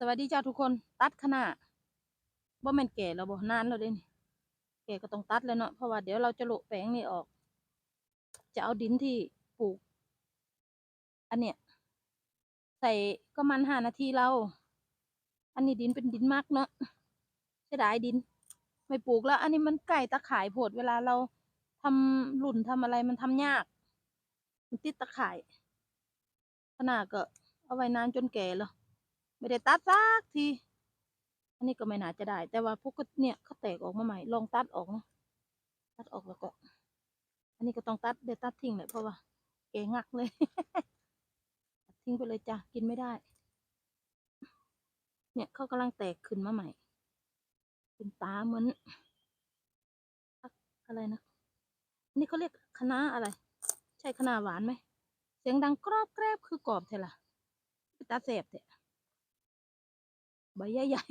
สวัสดีจ้าทุกคนตัดขนาบ่แม่นแก่แล้วบ่นานแล้วเด้นแก่ก็ต้องตัดแล้วเนาะเพราะว่าเดี๋ยวเราจะโละแปลงนี่ออก จะเอาดินที่ปลูก อันเนี้ยใส่ก็มันห้านาทีเรา อันนี้ดินเป็นดินมักเนาะเสียดายดิน ไม่ปลูกแล้ว อันนี้มันไก่ตะข่ายโพดเวลาเราทำหลุ่นทำอะไรมันทำยาก มันติดตะข่ายขนาดก็เอาไว้นานจนแก่แล้ว ไม่ได้ตัดสักที อันนี้ก็ไม่น่าจะได้ แต่ว่าพวกเนี่ยเขาแตกออกมาใหม่ ลองตัดออกนะตัดออกแล้วก็ อันนี้ก็ต้องตัดเดี๋ยวตัดทิ้งเลยเพราะว่าแกงักเลย ตัดทิ้งไปเลยจ้ะ กินไม่ได้ เนี่ยเขากำลังแตกขึ้นมาใหม่ เป็นตาเหมือนอะไรนะ นี่เขาเรียกคณะอะไร ใช่คณะหวานไหม เสียงดังกรอบแกรบคือกรอบเท่ล่ะเป็นตาแสบเถอะ ใบใหญ่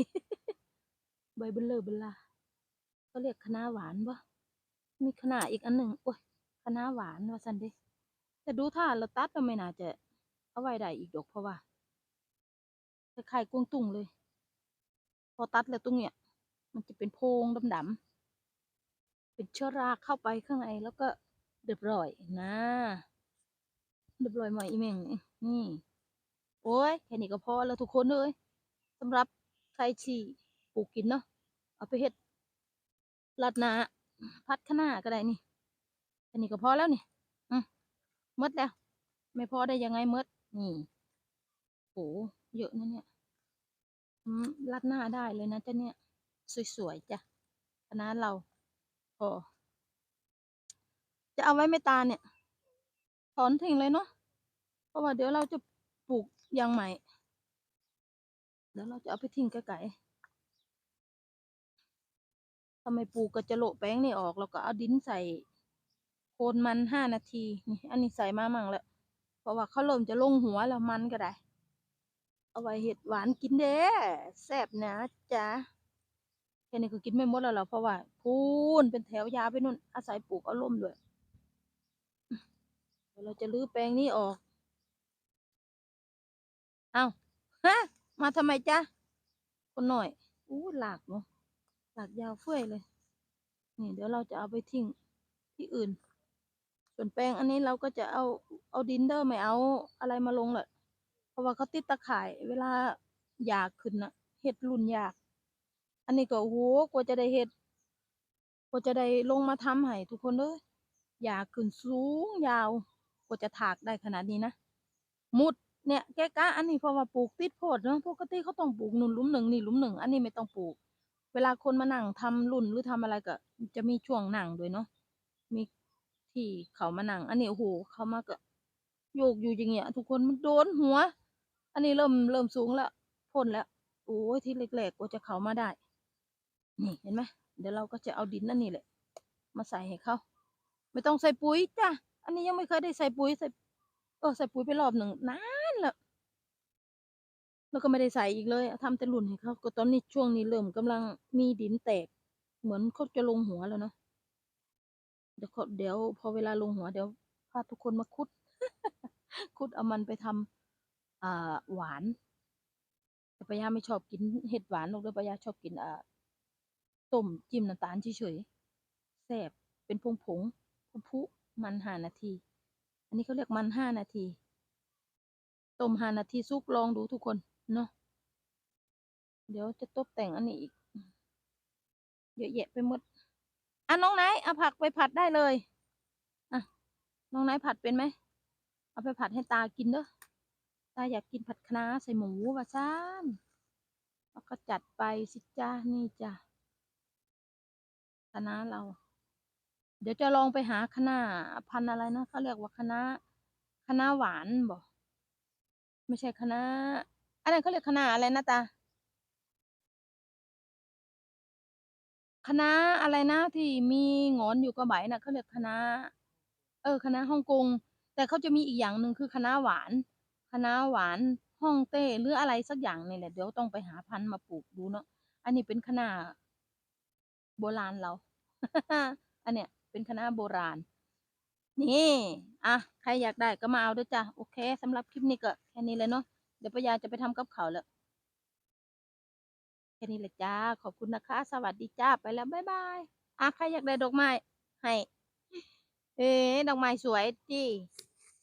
ๆ ใบเบลเลอเบลลาเขาเรียกคณะหวานปะมีคะน้าอีกอันหนึ่งโอ้ยคณะหวานว่าสันเดแต่ดูถ้าเราตัดก็ไม่น่าจะเอาไว้ได้อีกดอกเพราะว่าคล้ายๆกวางตุ้งเลย พอตัดแล้วตรงเนี้ย มันจะเป็นโพรงดำๆเป็นเชื้อราเข้าไปข้างในแล้วก็เรียบร้อยนะเรียบร้อยหมอยอีเม่งนี่โอ้ยแค่นี้ก็พอแล้วทุกคนเลยสำหรับ ใครที่ปลูกกินเนาะเอาไปเฮ็ดลัดหนาพัดข้างหน้าก็ได้นี่แค่นี้ก็พอแล้วนี่อืมมดแล้ว ไม่พอได้ยังไงมดนี่โหเยอะนะเนี่ยอืมลัดหน้าได้เลยนะจ้ะเนี่ย สวยๆจ้ะคณะเราพอจะเอาไว้ไม่ตาเนี่ย ถอนทิ้งเลยเนาะเพราะว่าเดี๋ยวเราจะปลูกยางใหม่ เดี๋ยวเราจะเอาไปทิ้งไกลๆทำไมปลูกก็จะโละแป้งนี่ออกแล้วก็เอาดินใส่โคนมันห้านาที นี่ อันนี้ใส่มามั่งแล้วเพราะว่าเขาเริ่มจะลงหัวแล้วมันก็ได้ เอาไว้เห็ดหวานกินเด้แซ่บนะจ๊ะแค่นี้ก็กินไม่หมดแล้วล่ะเพราะว่าพูนเป็นแถวยาวไปนู่น อาศัยปลูกเอาร่มด้วยเดี๋ยวเราจะรื้อแปลงนี้ออก เอา มาทำไมจ๊ะ คนหน่อย อู้หลากเนาะหลากยาวเฟ้ยเลย นี่ เดี๋ยวเราจะเอาไปทิ้งที่อื่น ส่วนแปลงอันนี้เราก็จะเอาเอาดินเดอร์ไม่เอาอะไรมาลงเลยเพราะว่าเขาติดตะข่ายเวลาอยากขึ้นนะเห็ดรุ่นยาก อันนี้ก็โหกว่าจะได้เห็ดกว่าจะได้ลงมาทำให้ทุกคนเลยอยากขึ้นสูงยาวกว่าจะถากได้ขนาดนี้นะมุด เนี่ยแกะกะอันนี้เพราะว่าปลูกติดโพดเนาะปกติเขาต้องปลูกหนุนลุมหนึ่งนี่ลุมหนึ่งอันนี้ไม่ต้องปลูก เวลาคนมานั่งทำรุ่นหรือทำอะไรก็ จะมีช่วงนั่งด้วยเนาะมีที่เขามานั่งอันนี้โอ้โหเขามาก็โยกอยู่อย่างเงี้ย ทุกคนมันโดนหัว อันนี้เริ่มเริ่มสูงแล้วพ่นแล้วโอ้ยที่เล็กๆกว่าจะเขามาได้ นี่เห็นไหมเดี๋ยวเราก็จะเอาดินนั่นนี่แหละ มาใส่ให้เขาไม่ต้องใส่ปุ๋ยจ้ะอันนี้ยังไม่เคยได้ใส่ปุ๋ยใส่เออใส่ปุ๋ยไปรอบหนึ่งนาน แล้วก็ไม่ได้ใส่อีกเลยทำแต่หลุ่นให้เขาก็ตอนนี้ช่วงนี้เริ่มกำลังมีดินแตก เหมือนเขาจะลงหัวแล้วเนาะเดี๋ยวเขาเดี๋ยวพอเวลาลงหัวเดี๋ยวพาทุกคนมาคุด คุดเอามันไปทำอ่าหวาน แต่ปายาไม่ชอบกินเห็ดหวานหรอกเด้อปายาชอบกินอ่าต้มจิ้มน้ำตาลเฉยๆแซ่บเป็นผงผงๆพุๆมันห้านาที อันนี้เขาเรียกมันห้านาที ต้มห้านาทีซุกลองดูทุกคน เนาะเดี๋ยวจะตบแต่งอันนี้อีก เยอะแยะไปหมดอะน้องไนเอาผักไปผัดได้เลยอะน้องไนผัดเป็นไหมเอาไปผัดให้ตากินเด้อตาอยากกินผัดคะน้าใส่หมูว่าซ่านแล้วก็จัดไปสิจ้านี่จ้ะคะน้าเรา เดี๋ยวจะลองไปหาคะน้าพันอะไรนะเขาเรียกว่าคะน้าคะน้าหวานบอกไม่ใช่คะน้า อันนั้นเขาเรียกคณะอะไรนะตาคณะอะไรนะที่มีงอนอยู่กับใบน่ะเขาเรียกคณะเออคณะฮ่องกง แต่เขาจะมีอีกอย่างหนึ่งคือคณะหวานคณะหวานฮ่องเต้หรืออะไรสักอย่างนี่แหละเดี๋ยวต้องไปหาพันธุ์มาปลูกดูเนาะอันนี้เป็นคณะโบราณเรา อันเนี้ยเป็นคณะโบราณ นี่ อะ ใครอยากได้ก็มาเอาด้วยจ้ะ โอเคสำหรับคลิปนี้ก็แค่นี้เลยเนาะ เดี๋ยวป้ายาจะไปทำกับเขาแล้วแค่นี้แหละจ้า ขอบคุณนะคะ สวัสดีจ้า ไปแล้วบ๊ายบายอะใครอยากได้ดอกไม้ ให้ เอ๊ดอกไม้สวยจี